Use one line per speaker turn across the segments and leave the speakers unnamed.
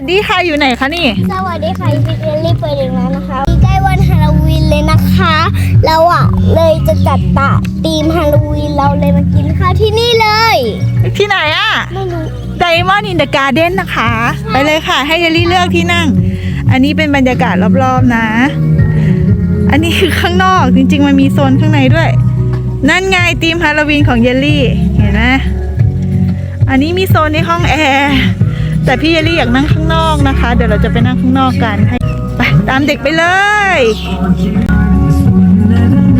วัสดีค่ะอยู่ไหนคะนี่
สวัสดีค่ะพี่เอลลี่เปิดอีกแล้วนะคะใกล้วันฮาโลวีนเลยนะคะเราอะเลยจะจัดตะธีมฮาโลวีนเราเลยมากินข้าวที่นี่เลย
ที่ไหนอะ
ไม่รู้
ไดมอนด์อินเดอะการ์เด้นนะคะ ไปเลยค่ะ ให้เยลลี่เลือกที่นั่ง อันนี้เป็นบรรยากาศรอบๆนะ อันนี้คือข้างนอกจริง ๆ มันมีโซนข้างในด้วย นั่นไงธีมฮาโลวีนของเยลลี่เห็นไหมอันนี้มีโซนในห้องแอร์ แต่พี่เยลลี่อยากนั่งข้างนอกนะคะ เดี๋ยวเราจะไปนั่งข้างนอกกันให้ไปตามเด็กไปเลย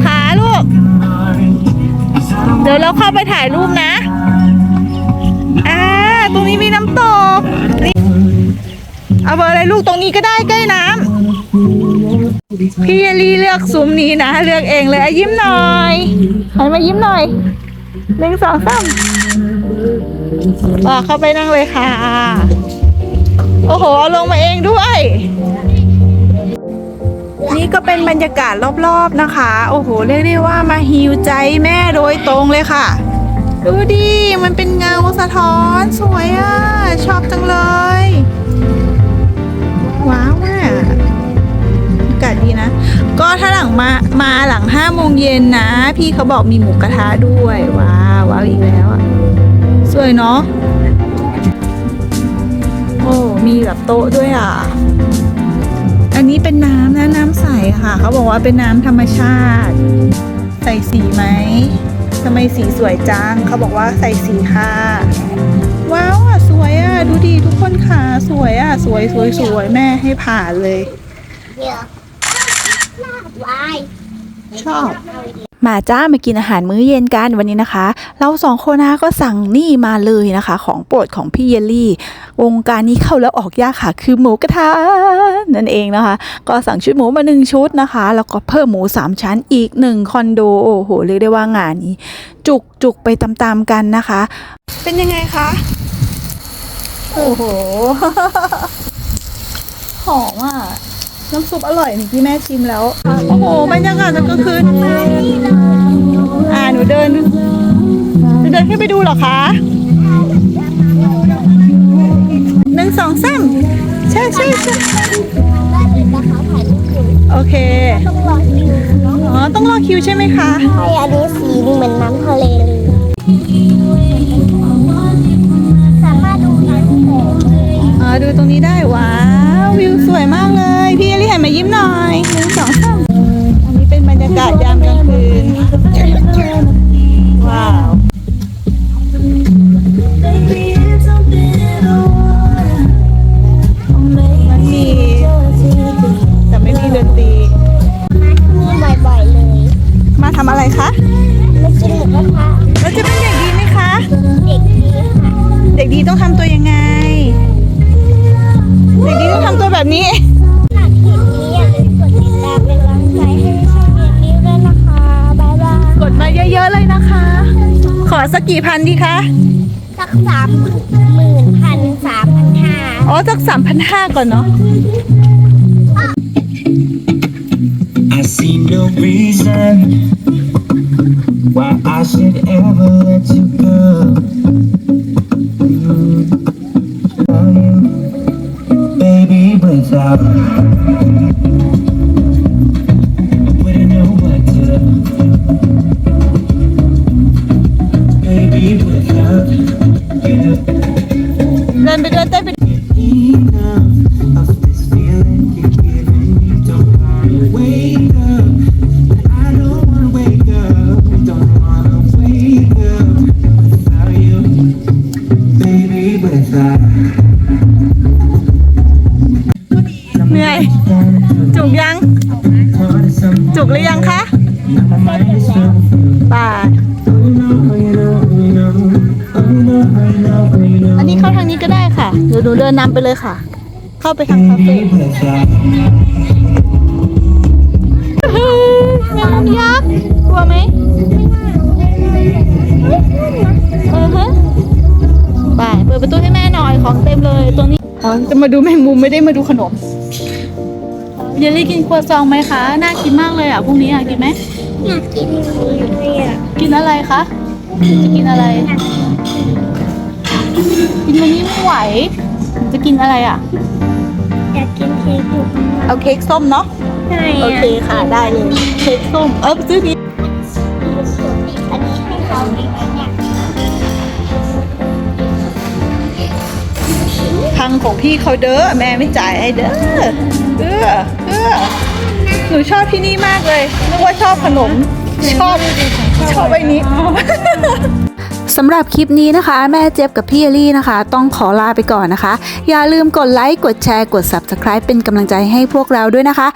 ขาลูก เดี๋ยวเราเข้าไปถ่ายรูปนะอ่าตรงนี้มีน้ำตกนี่เอาเบอร์อะไรลูกตรงนี้ก็ได้ใกล้น้ำพี่เยลลี่เลือกซุ้มนี้นะเลือกเองเลยอะยิ้มหน่อยหันมายิ้มหน่อยหนึ่งสองสาม ว่าเข้าไปนั่งเลยค่ะ โอ้โหเอาลงมาเองด้วย นี่ก็เป็นบรรยากาศรอบๆนะคะ โอ้โห เรียกได้ว่ามาฮิวใจแม่โดยตรงเลยค่ะ ดูดิ มันเป็นเงาสะท้อนสวยอะ ชอบจังเลย ว้าวอะอากาศดีนะ ก็ถ้าหลังมามาหลังห้าโมงเย็นนะ พี่เขาบอกมีหมูกระทะด้วย ว้าว มีแบบโต๊ะด้วยอะ อันนี้เป็นน้ำนะน้ำใสค่ะ เขาบอกว่าเป็นน้ำธรรมชาติ ใส่สีไหมทำไมสีสวยจัง เขาบอกว่าใส่สีค่ะว้าวอะสวยอะ ดูดีทุกคนค่ะ สวยอะ สวยสวยสวยแม่ให้ผ่านเลย
เดี๋ยววาย
ชอบ มาจ้ามากินอาหารมื้อเย็นกันวันนี้นะคะ เราสองคนนะคะก็สั่งนี่มาเลยนะคะ ของโปรดของพี่เยลลี่ วงการนี้เข้าแล้วออกยากค่ะ คือหมูกระทะนั่นเองนะคะ ก็สั่งชุดหมูมาหนึ่งชุดนะคะ แล้วก็เพิ่มหมูสามชั้นอีกหนึ่งคอนโดโอ้โหเรียกได้ว่างานนี้ จุกจุกไปตามๆกันนะคะ เป็นยังไงคะโอ้โหหอมอะ น้ำซุปอร่อยนี่ที่แม่ชิมแล้ว โอ้โหบรรยากาศตอนกลางคืนอ่าหนูเดินหนูเดินขึ้นไปดูเหรอคะหนึ่งสองสามใช่ใช่ใช่
ได้เลยนะคะถ่ายรูปอยู่
โอเค
ต้องรอคิวเนาะ
อ๋อต้องรอคิวใช่ไหมคะ
ใช่อันนี้สีเหมือนน้ำทะเลเลยสามารถดูน้ำแสง
อ๋อดูตรงนี้ได้ว้า รยากาศยามกลางคืน ว้าว มันมี แต่ไม่มีดนตรี
มาที่นี่บ่อยๆเลย
มาทำอะไรคะ
มากินหมูกระทะ
เราจะเป็นเด็กดีไหมคะ
เด็กดีค่ะ
เด็กดีต้องทำตัวยังไง เด็กดีต้องทำตัวแบบนี้ สักกี่พันดีคะ
สักสามหมื่นพันสามพันห้า
อ๋อสักสามพันห้าก่อนเนาะ
I see no reason why I should ever let you go.
กยัง จุกหรือยังคะป่าอันนี้เข้าทางนี้ก็ได้ค่ะเดี๋ยวหนูเดินนำไปเลยค่ะ เข้าไปทางคาเฟ่แมงมุมยักษ์กลัวไหมเออฮะไปเปิดประตูให้แม่หน่อยของเต็มเลยตัวนี้อ๋อจะมาดูแมงมุมไม่ได้มาดูขนม เยลลี่กินครัวซองไหมคะ น่ากินมากเลยอะพรุ่งนี้อยากกินไหม
อยากกินเลยอะ
กินอะไรคะ จะกินอะไร กินวันนี้ไม่ไหว จะกินอะไรอะ
อยากกินเค้กอยู่ข้างล่าง
เอาเค้กส้มเนาะ
ใช่
โอเคค่ะ ได้เลย เค้กส้ม เออซื้อนี้
ขอ
งพี่เขาเด้อแม่ไม่จ่ายให้เด้อเออเออหนูชอบที่นี่มากเลยนึกว่าชอบขนมชอบชอบใบนี้สำหรับคลิปนี้นะคะ แม่เจี๊ยบกับพี่เอลี่นะคะ ต้องขอลาไปก่อนนะคะ อย่าลืมกดไลค์กดแชร์กด Subscribe เป็นกำลังใจให้พวกเราด้วยนะคะ